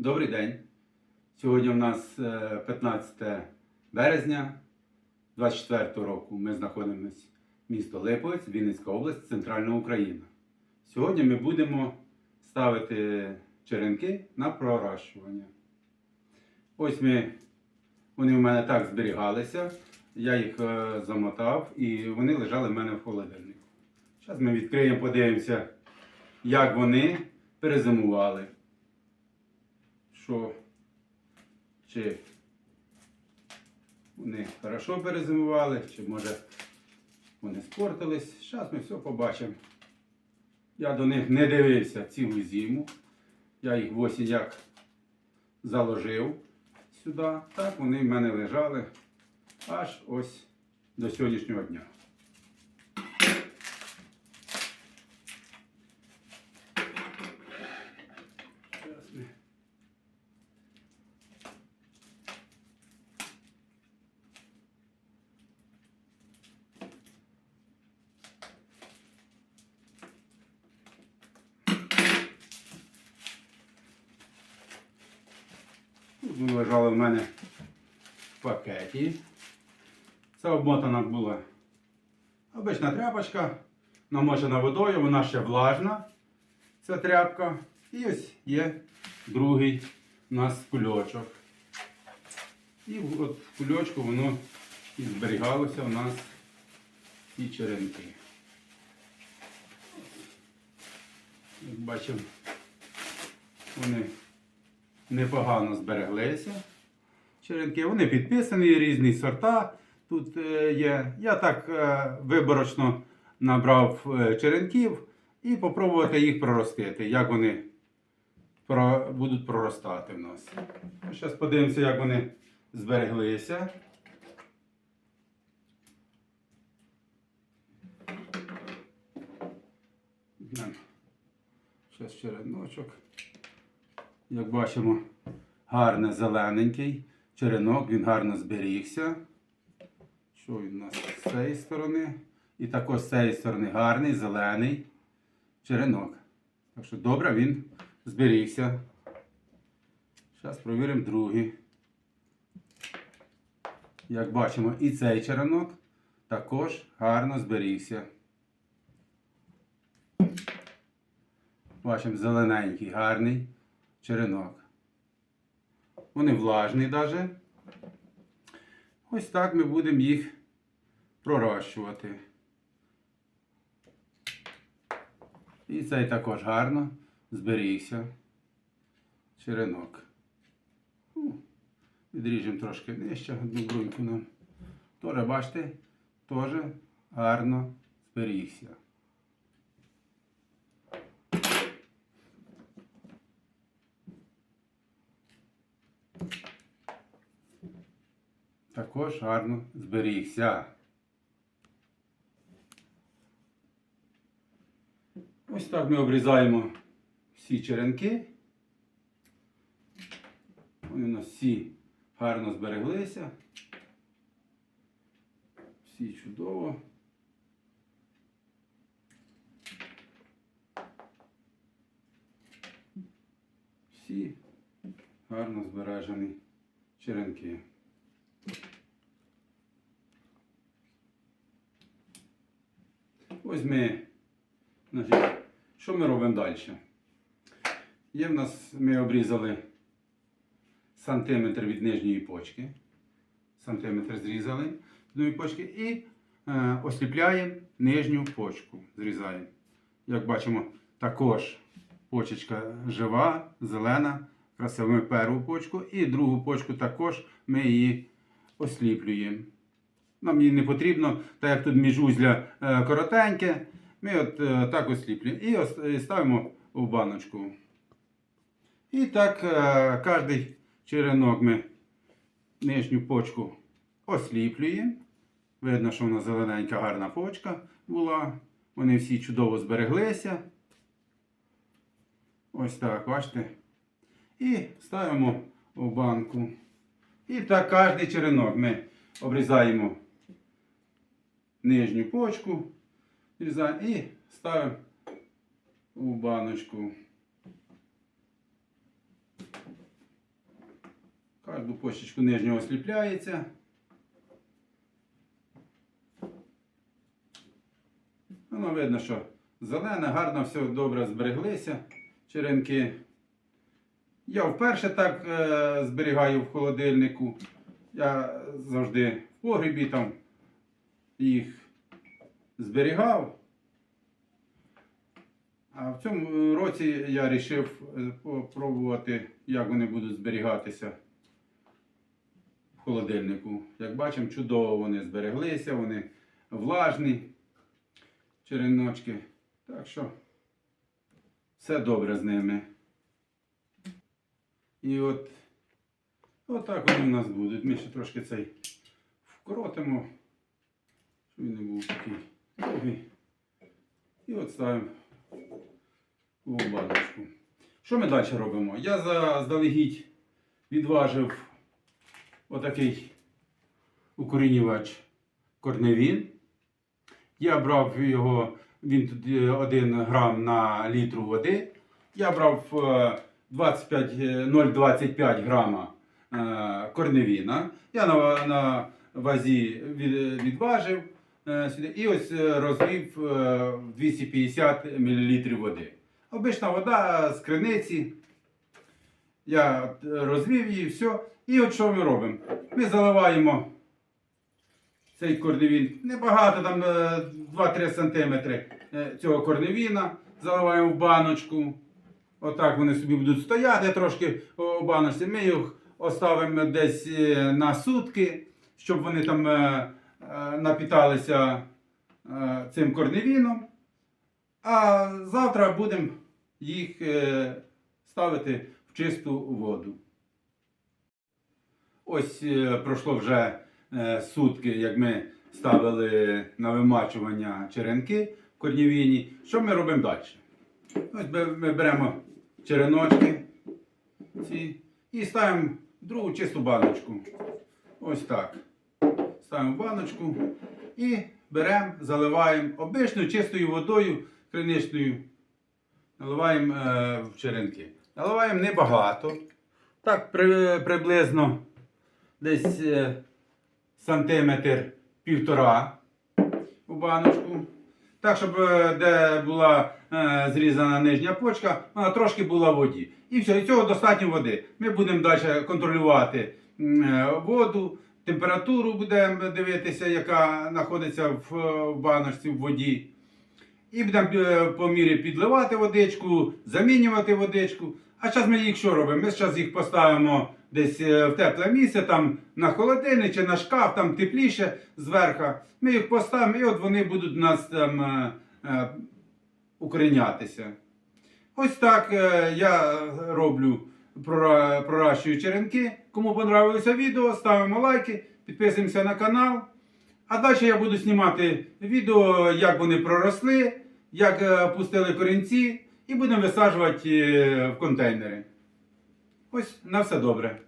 Добрий день. Сьогодні у нас е, 15 березня 24 року. Ми знаходимося в місто Липовець, Вінницька область, Центральна Україна. Сьогодні ми будемо ставити черенки на пророщування. Ось ми, вони в мене так зберігалися. Я їх е, замотав і вони лежали в мене в холодильнику. Зараз ми відкриємо, подивимося, як вони перезимували що чи вони хорошо перезимували, чи може вони спортились. Зараз ми все побачимо. Я до них не дивився цілу зиму. Я їх в осінь як заложив сюди. Так вони в мене лежали аж ось до сьогоднішнього дня. Зараз ми Вони лежали в мене в пакеті. Це обмотана була обична тряпочка, намочена водою, вона ще влажна. Ця тряпка. І ось є другий у нас кульочок. І от в кульочку воно і зберігалося у нас ці черенки. Як бачимо, вони непогано збереглися. Черенки, вони підписані, різні сорта тут е, є. Я так е, виборочно набрав е, черенків і попробувати їх проростити, як вони будуть проростати в нас. Зараз подивимося, як вони збереглися. Зараз череночок. Як бачимо, гарний зелененький черенок, він гарно зберігся. Що він у нас з цієї сторони? І також з цієї сторони гарний зелений черенок. Так що добре він зберігся. Зараз провіримо другий. Як бачимо, і цей черенок також гарно зберігся. Бачимо зелененький, гарний черенок. Вони влажні навіть. Ось так ми будемо їх пророщувати. І цей також гарно зберігся черенок. Відріжемо трошки нижче, одну бруньку нам. Теж, бачите, теж гарно зберігся. Також гарно зберігся. Ось так ми обрізаємо всі черенки. Вони у нас всі гарно збереглися. Всі чудово. Всі гарно збережені черенки. Ось ми, значить, що ми робимо далі? Є в нас, ми обрізали сантиметр від нижньої почки. Сантиметр зрізали нижньої почки і е, осліпляємо нижню почку. Зрізаємо. Як бачимо, також почечка жива, зелена. Красиво ми першу почку і другу почку також ми її осліплюємо. Нам її не потрібно, так як тут міжузля е, коротеньке, ми от е, так осліплюємо і ставимо в баночку. І так е, кожен черенок ми нижню почку осліплюємо. Видно, що вона зелененька, гарна почка була. Вони всі чудово збереглися. Ось так, бачите. І ставимо в банку. І так кожен черенок ми обрізаємо нижню почку, зрізаємо і ставимо у баночку. Кожну почечку нижнього осліпляється. Воно видно, що зелене, гарно, все добре збереглися черенки. Я вперше так е, зберігаю в холодильнику. Я завжди в погрібі там їх зберігав. А в цьому році я вирішив спробувати, як вони будуть зберігатися в холодильнику. Як бачимо, чудово вони збереглися, вони влажні череночки. Так що все добре з ними. І от отак вони у нас будуть. Ми ще трошки цей вкоротимо, він не був такий довгий. І от ставимо у баночку. Що ми далі робимо? Я заздалегідь відважив отакий укорінювач корневін. Я брав його, він тут 1 грам на літру води. Я брав е, 25, е, 0,25 грама е, корневіна. Я на, на вазі відважив е, і ось е, розвів е, 250 мл води. Обична вода з криниці. Я е, розвів її, все. І от що ми робимо? Ми заливаємо цей корневін. Небагато, там е, 2-3 см е, цього корневіна. Заливаємо в баночку. Отак вони собі будуть стояти трошки у баночці. Ми їх оставимо десь е, на сутки, щоб вони там е, е, напіталися е, цим корневіном. А завтра будемо їх е, ставити в чисту воду. Ось е, пройшло вже е, сутки, як ми ставили на вимачування черенки в корнівіні. Що ми робимо далі? Ось ми, беремо череночки ці і ставимо другу чисту баночку. Ось так. Ставимо баночку і беремо, заливаємо обичною чистою водою криничною. Наливаємо е, в черенки. Наливаємо небагато. Так, при, приблизно десь е, сантиметр півтора у баночку. Так, щоб е, де була е, зрізана нижня почка, вона трошки була в воді. І все, і цього достатньо води. Ми будемо далі контролювати е, воду, температуру будемо дивитися, яка знаходиться в, е, баночці в воді. І будемо е, по мірі підливати водичку, замінювати водичку. А зараз ми їх що робимо? Ми зараз їх поставимо десь е, в тепле місце, там на холодильник чи на шкаф, там тепліше зверху. Ми їх поставимо, і от вони будуть у нас там укорінятися. Ось так я роблю, проращую черенки. Кому понравилося відео, ставимо лайки, підписуємося на канал. А далі я буду знімати відео, як вони проросли, як е, пустили корінці, і будемо висаджувати е, в контейнери. Ось на все добре.